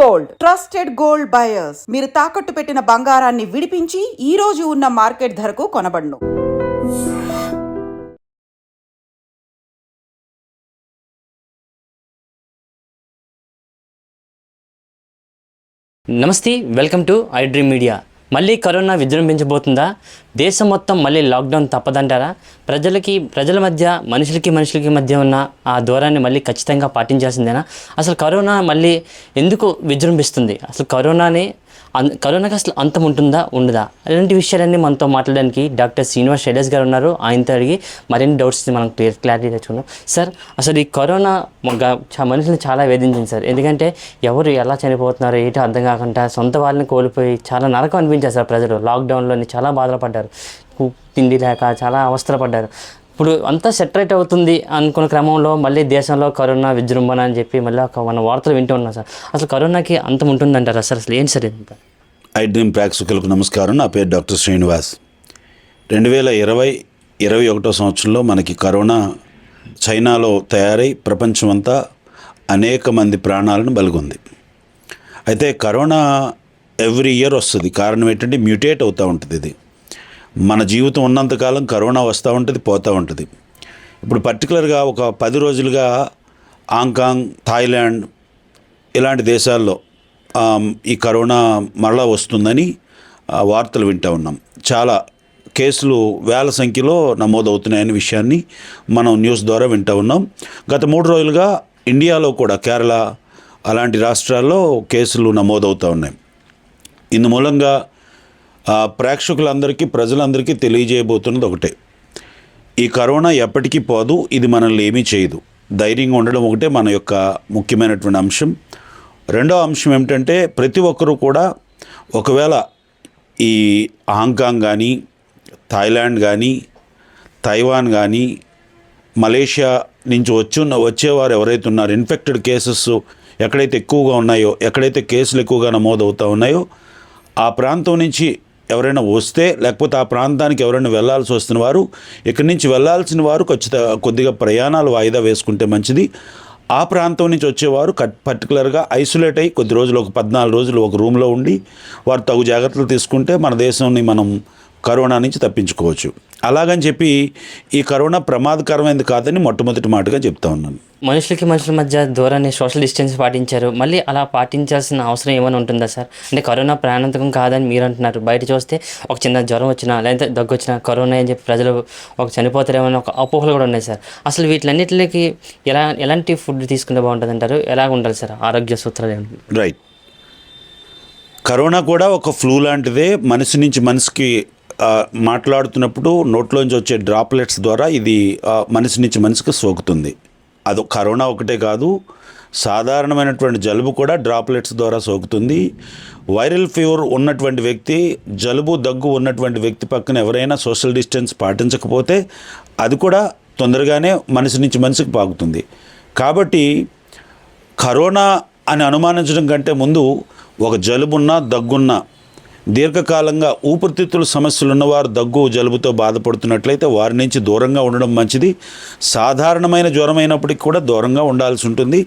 Gold. Trusted gold buyers. మీరు తాకట్టు పెట్టిన బంగారాన్ని విడిపించి ఈ రోజు ఉన్న మార్కెట్ ధరకు కొనబడును. నమస్తే welcome to I dream media. మళ్ళీ కరోనా విజృంభించబోతుందా? దేశం మొత్తం మళ్ళీ లాక్డౌన్ తప్పదంటారా? ప్రజలకి ప్రజల మధ్య మనుషులకి మనుషులకి మధ్య ఉన్న ఆ దూరాన్ని మళ్ళీ ఖచ్చితంగా పాటించాల్సిందేనా? అసలు కరోనా మళ్ళీ ఎందుకు విజృంభిస్తుంది? అసలు కరోనాని కరోనాకి అసలు అంతం ఉంటుందా? ఉండదా? అలాంటి విషయాలన్నీ మనతో మాట్లాడడానికి డాక్టర్ శ్రీనివాస్ శైలేష్ గారు ఉన్నారు. ఆయనతో అడిగి మరిన్ని డౌట్స్ మనం క్లియర్ క్లారిటీ తెచ్చుకున్నాం సార్ అసలు ఈ కరోనా మొగ్గ- చాలా వేధించింది సార్. ఎందుకంటే ఎవరు ఎలా చనిపోతున్నారు ఏంటో అర్థం కాకుండా సొంత వాళ్ళని కోల్పోయి చాలా నరకం అనిపించారు సార్ ప్రజలు. లాక్డౌన్లోని చాలా బాధలు పడ్డారు. తిండి లేక చాలా అవస్థలు పడ్డారు. ఇప్పుడు అంతా సెటరేట్ అవుతుంది అనుకున్న క్రమంలో మళ్ళీ దేశంలో కరోనా విజృంభణ అని చెప్పి మళ్ళీ ఒక మన వార్తలు వింటూ ఉన్నాం సార్. అసలు కరోనాకి అంతం ఉంటుందంటారా సార్? అసలు ఏంటి సార్ ఇది ఐ డ్రీమ్ ప్రేక్షకులకు నమస్కారం. నా పేరు డాక్టర్ శ్రీనివాస్. రెండు వేల ఇరవై ఇరవై ఒకటో సంవత్సరంలో మనకి కరోనా చైనాలో తయారై ప్రపంచమంతా అనేక మంది ప్రాణాలను బలిగొంది. అయితే కరోనా ఎవ్రీ ఇయర్ వస్తుంది. కారణం ఏంటంటే మ్యూటేట్ అవుతూ ఉంటుంది ఇది. మన జీవితం ఉన్నంతకాలం కరోనా వస్తూ ఉంటుంది పోతూ ఉంటుంది. ఇప్పుడు పర్టికులర్గా ఒక పది రోజులుగా హాంకాంగ్ థాయిలాండ్ ఇలాంటి దేశాల్లో ఈ కరోనా మరలా వస్తుందని వార్తలు వింటూ ఉన్నాం. చాలా కేసులు వేల సంఖ్యలో నమోదవుతున్నాయనే విషయాన్ని మనం న్యూస్ ద్వారా వింటూ ఉన్నాం. గత మూడు రోజులుగా ఇండియాలో కూడా కేరళ అలాంటి రాష్ట్రాల్లో కేసులు నమోదవుతూ ఉన్నాయి. ఇందు మూలంగా ప్రేక్షకులందరికీ ప్రజలందరికీ తెలియజేయబోతున్నది ఒకటే. ఈ కరోనా ఎప్పటికీ పోదు ఇది మనల్ని ఏమీ చేయదు. ధైర్యంగా ఉండడం ఒకటే మన యొక్క ముఖ్యమైనటువంటి అంశం. రెండో అంశం ఏమిటంటే ప్రతి ఒక్కరూ కూడా ఒకవేళ ఈ హాంకాంగ్ కానీ థాయిలాండ్ కానీ తైవాన్ కానీ మలేషియా నుంచి వచ్చి ఉన్న వచ్చేవారు ఎవరైతే ఉన్నారు ఇన్ఫెక్టెడ్ కేసెస్ ఎక్కడైతే ఎక్కువగా ఉన్నాయో ఎక్కడైతే కేసులు ఎక్కువగా నమోదవుతూ ఉన్నాయో ఆ ప్రాంతం నుంచి ఎవరైనా వస్తే లేకపోతే ఆ ప్రాంతానికి ఎవరైనా వెళ్ళాల్సి వస్తున్న వారు ఇక్కడి నుంచి వెళ్ళాల్సిన వారు ఖచ్చిత కొద్దిగా ప్రయాణాలు వాయిదా వేసుకుంటే మంచిది. ఆ ప్రాంతం నుంచి వచ్చేవారు కట్ పర్టికులర్గా ఐసోలేట్ అయ్యి కొద్ది రోజులు ఒక పద్నాలుగు రోజులు ఒక రూమ్లో ఉండి వారు తగు జాగ్రత్తలు తీసుకుంటే మన దేశాన్ని మనం కరోనా నుంచి తప్పించుకోవచ్చు. అలాగని చెప్పి ఈ కరోనా ప్రమాదకరమైనది కాదని మొట్టమొదటి మాటగా చెప్తా ఉన్నాను. మనుషులకి మనుషుల మధ్య దూరాన్ని సోషల్ డిస్టెన్స్ పాటించారు. మళ్ళీ అలా పాటించాల్సిన అవసరం ఏమైనా ఉంటుందా సార్? అంటే కరోనా ప్రాణాంతకం కాదని మీరు అంటున్నారు. బయట చూస్తే ఒక చిన్న జ్వరం వచ్చినా లేదా దగ్గు వచ్చినా కరోనా అని చెప్పి ప్రజలు ఒక చనిపోతారేమో ఒక అపోహలు కూడా ఉన్నాయి సార్. అసలు వీటిలన్నిటికి ఎలా ఎలాంటి ఫుడ్ తీసుకుంటే బాగుంటుంది అంటారు? ఎలా ఉండాలి సార్ ఆరోగ్య సూత్రాలు రైట్ కరోనా కూడా ఒక ఫ్లూ లాంటిదే. మనిషి నుంచి మనిషికి మాట్లాడుతున్నప్పుడు నోట్లోంచి వచ్చే డ్రాప్లెట్స్ ద్వారా ఇది మనిషి నుంచి మనిషికి సోకుతుంది. అది కరోనా ఒకటే కాదు సాధారణమైనటువంటి జలుబు కూడా డ్రాప్లెట్స్ ద్వారా సోకుతుంది. వైరల్ ఫీవర్ ఉన్నటువంటి వ్యక్తి జలుబు దగ్గు ఉన్నటువంటి వ్యక్తి పక్కన ఎవరైనా సోషల్ డిస్టెన్స్ పాటించకపోతే అది కూడా తొందరగానే మనిషి నుంచి మనిషికి పాకుతుంది. కాబట్టి కరోనా అని అనుమానించడం కంటే ముందు ఒక జలుబున్నా దగ్గున్నా దీర్ఘకాలంగా ఊపిరితిత్తుల సమస్యలు ఉన్నవారు దగ్గు జలుబుతో బాధపడుతున్నట్లయితే వారి నుంచి దూరంగా ఉండడం మంచిది. సాధారణమైన జ్వరం అయినప్పటికీ కూడా దూరంగా ఉండాల్సి ఉంటుంది.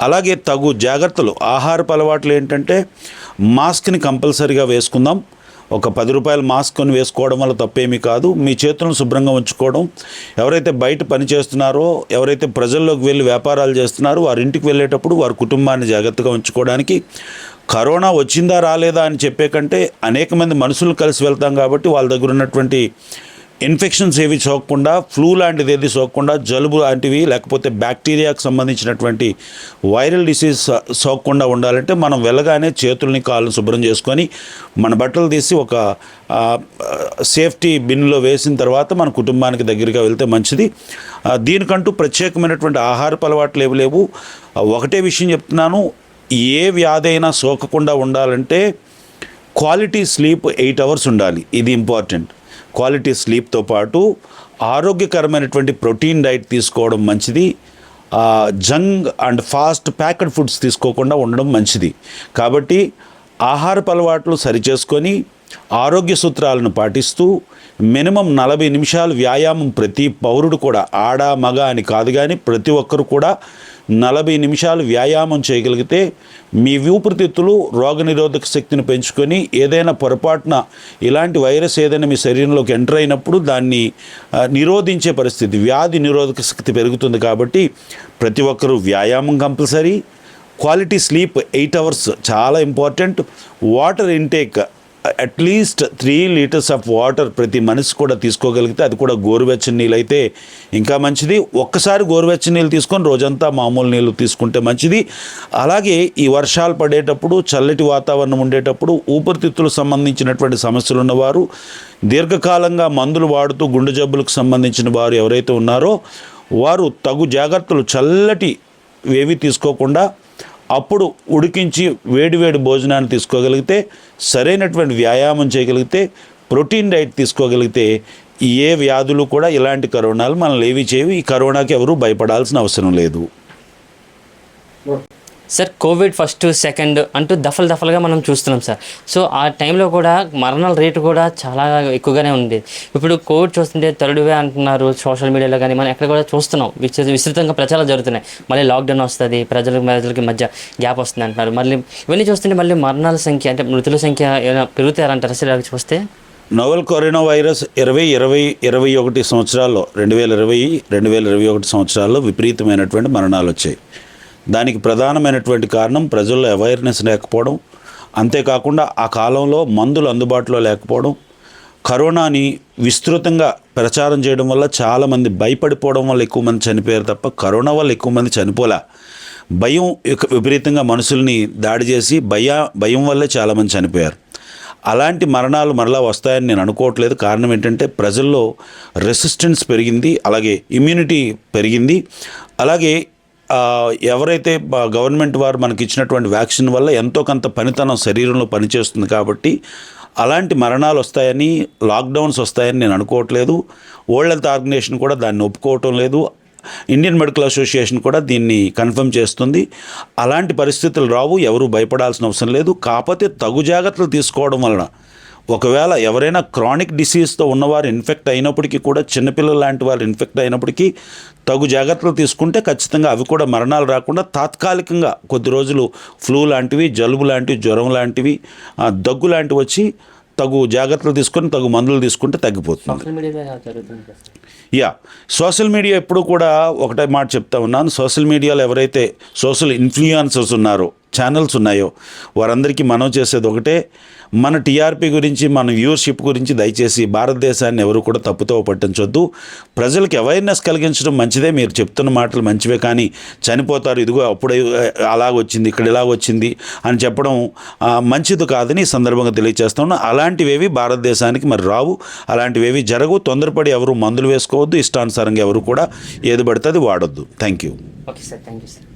అలాగే తగు జాగ్రత్తలు ఆహారపు అలవాట్లు ఏంటంటే మాస్క్ని కంపల్సరీగా వేసుకుందాం. ఒక పది రూపాయల మాస్క్ వేసుకోవడం వల్ల తప్పేమీ కాదు. మీ చేతులను శుభ్రంగా ఉంచుకోవడం. ఎవరైతే బయట పని చేస్తున్నారో ఎవరైతే ప్రజల్లోకి వెళ్ళి వ్యాపారాలు చేస్తున్నారో వారి ఇంటికి వెళ్ళేటప్పుడు వారి కుటుంబాన్ని జాగ్రత్తగా ఉంచుకోవడానికి కరోనా వచ్చిందా రాలేదా అని చెప్పే కంటే అనేక మంది మనుషులు కలిసి వెళ్తాం కాబట్టి వాళ్ళ దగ్గర ఉన్నటువంటి ఇన్ఫెక్షన్స్ ఏవి సోకకుండా ఫ్లూ లాంటిది ఏది సోకకుండా జలుబు లాంటివి లేకపోతే బ్యాక్టీరియాకు సంబంధించినటువంటి వైరల్ డిసీజ్ సోకకుండా ఉండాలంటే మనం వెళ్ళగానే చేతుల్ని కాళ్ళని శుభ్రం చేసుకొని మన బట్టలు తీసి ఒక సేఫ్టీ బిన్లో వేసిన తర్వాత మన కుటుంబానికి దగ్గరగా వెళ్తే మంచిది. దీనికంటూ ప్రత్యేకమైనటువంటి ఆహారపు అలవాట్లు ఏవి లేవు. ఒకటే విషయం చెప్తున్నాను. ఏ వ్యాధి అయినా సోకకుండా ఉండాలంటే క్వాలిటీ స్లీప్ ఎయిట్ అవర్స్ ఉండాలి. ఇది ఇంపార్టెంట్. క్వాలిటీ స్లీప్తో పాటు ఆరోగ్యకరమైనటువంటి ప్రోటీన్ డైట్ తీసుకోవడం మంచిది. Junk and fast packed foods తీసుకోకుండా ఉండడం మంచిది. కాబట్టి ఆహారపు అలవాట్లు సరిచేసుకొని ఆరోగ్య సూత్రాలను పాటిస్తూ మినిమం నలభై నిమిషాలు వ్యాయామం ప్రతి పౌరుడు కూడా ఆడ మగ అని కాదు కానీ ప్రతి ఒక్కరు కూడా నలభై నిమిషాలు వ్యాయామం చేయగలిగితే మీ ఊపిరితిత్తులు రోగనిరోధక శక్తిని పెంచుకొని ఏదైనా పొరపాటున ఇలాంటి వైరస్ ఏదైనా మీ శరీరంలోకి ఎంటర్ అయినప్పుడు దాన్ని నిరోధించే పరిస్థితి వ్యాధి నిరోధక శక్తి పెరుగుతుంది కాబట్టి ప్రతి ఒక్కరూ వ్యాయామం compulsory. Quality sleep eight hours చాలా important. Water intake at least three litres of water ప్రతి మనిషి కూడా తీసుకోగలిగితే అది కూడా గోరువెచ్చని నీళ్ళు అయితే ఇంకా మంచిది. ఒక్కసారి గోరువెచ్చని నీళ్ళు తీసుకొని రోజంతా మామూలు నీళ్ళు తీసుకుంటే మంచిది. అలాగే ఈ వర్షాలు పడేటప్పుడు చల్లటి వాతావరణం ఉండేటప్పుడు ఊపిరితిత్తులకు సంబంధించినటువంటి సమస్యలు ఉన్నవారు దీర్ఘకాలంగా మందులు వాడుతూ గుండె జబ్బులకు సంబంధించిన వారు ఎవరైతే ఉన్నారో వారు తగు జాగ్రత్తలు చల్లటి ఏవి తీసుకోకుండా అప్పుడు ఉడికించి వేడివేడి భోజనాన్ని తీసుకోగలిగితే సరైనటువంటి వ్యాయామం చేయగలిగితే ప్రోటీన్ డైట్ తీసుకోగలిగితే ఏ వ్యాధులు కూడా ఇలాంటి కరోనాలు మనల్ని ఏవి చేయవు. ఈ కరోనాకి ఎవరు భయపడాల్సిన అవసరం లేదు. సార్ కోవిడ్ ఫస్ట్ సెకండ్ అంటూ దఫలు దఫలుగా మనం చూస్తున్నాం సార్. సో ఆ టైంలో కూడా మరణాల రేటు కూడా చాలా ఎక్కువగానే ఉంది. ఇప్పుడు కోవిడ్ చూస్తుంటే థర్డ్ వే అంటున్నారు సోషల్ మీడియాలో కానీ మనం ఎక్కడ కూడా చూస్తున్నాం. విస్తృతంగా ప్రచారాలు జరుగుతున్నాయి. మళ్ళీ లాక్డౌన్ వస్తుంది ప్రజలకు ప్రజలకి మధ్య గ్యాప్ వస్తుంది అంటున్నారు. మళ్ళీ ఇవన్నీ చూస్తుంటే మళ్ళీ మరణాల సంఖ్య అంటే మృతుల సంఖ్య ఏమైనా పెరుగుతారంటారా సార్ చూస్తే? నోవెల్ కరోనా వైరస్ ఇరవై ఇరవై ఇరవై ఒకటి సంవత్సరాల్లో రెండు వేల ఇరవై రెండు వేల ఇరవై ఒకటి సంవత్సరాల్లో విపరీతమైనటువంటి మరణాలు వచ్చాయి. దానికి ప్రధానమైనటువంటి కారణం ప్రజల్లో అవేర్నెస్ లేకపోవడం. అంతేకాకుండా ఆ కాలంలో మందులు అందుబాటులో లేకపోవడం. కరోనాని విస్తృతంగా ప్రచారం చేయడం వల్ల చాలామంది భయపడిపోవడం వల్ల ఎక్కువ మంది చనిపోయారు తప్ప కరోనా వల్ల ఎక్కువ మంది చనిపోలే. భయం విపరీతంగా మనుషుల్ని దాడి చేసి భయ భయం వల్లే చాలామంది చనిపోయారు. అలాంటి మరణాలు మరలా వస్తాయని నేను అనుకోవట్లేదు. కారణం ఏంటంటే ప్రజల్లో రెసిస్టెన్స్ పెరిగింది అలాగే ఇమ్యూనిటీ పెరిగింది. అలాగే ఎవరైతే గవర్నమెంట్ వారు మనకి ఇచ్చినటువంటి వ్యాక్సిన్ వల్ల ఎంతో కొంత పనితనం శరీరంలో పనిచేస్తుంది కాబట్టి అలాంటి మరణాలు వస్తాయని లాక్డౌన్స్ వస్తాయని నేను అనుకోవట్లేదు. వరల్డ్ హెల్త్ ఆర్గనైజేషన్ కూడా దాన్ని ఒప్పుకోవటం లేదు. ఇండియన్ మెడికల్ అసోసియేషన్ కూడా దీన్ని కన్ఫర్మ్ చేస్తుంది. అలాంటి పరిస్థితులు రావు ఎవరు భయపడాల్సిన అవసరం లేదు. కాకపోతే తగు జాగ్రత్తలు తీసుకోవడం వలన ఒకవేళ ఎవరైనా క్రానిక్ డిసీజ్తో ఉన్నవారు ఇన్ఫెక్ట్ అయినప్పటికీ కూడా చిన్నపిల్లలు లాంటి వారు ఇన్ఫెక్ట్ అయినప్పటికీ తగు జాగ్రత్తలు తీసుకుంటే ఖచ్చితంగా అవి కూడా మరణాలు రాకుండా తాత్కాలికంగా కొద్ది రోజులు ఫ్లూ లాంటివి జలుబు లాంటివి జ్వరం లాంటివి దగ్గు లాంటివి వచ్చి తగు జాగ్రత్తలు తీసుకొని తగు మందులు తీసుకుంటే తగ్గిపోతుంది. యా సోషల్ మీడియా ఎప్పుడు కూడా ఒకటే మాట చెప్తా ఉన్నాను. సోషల్ మీడియాలో ఎవరైతే సోషల్ ఇన్ఫ్లుయెన్సర్స్ ఉన్నారో ఛానల్స్ ఉన్నాయో వారందరికీ మనం చేసేది ఒకటే. మన టీఆర్పీ గురించి మన వ్యూవర్షిప్ గురించి దయచేసి భారతదేశాన్ని ఎవరు కూడా తప్పుతో పట్టించొద్దు. ప్రజలకు అవేర్నెస్ కలిగించడం మంచిదే మీరు చెప్తున్న మాటలు మంచివే కానీ చనిపోతారు ఇదిగో అప్పుడే అలాగొచ్చింది ఇక్కడ ఇలా వచ్చింది అని చెప్పడం మంచిది కాదని ఈ సందర్భంగా తెలియజేస్తాను అలాంటివేవి భారతదేశానికి మరి రావు. అలాంటివేవి జరగవు. తొందరపడి ఎవరు మందులు వేసుకోవద్దు. ఇష్టానుసారంగా ఎవరు కూడా ఏది పడితే అది వాడొద్దు. Thank you okay sir thank you sir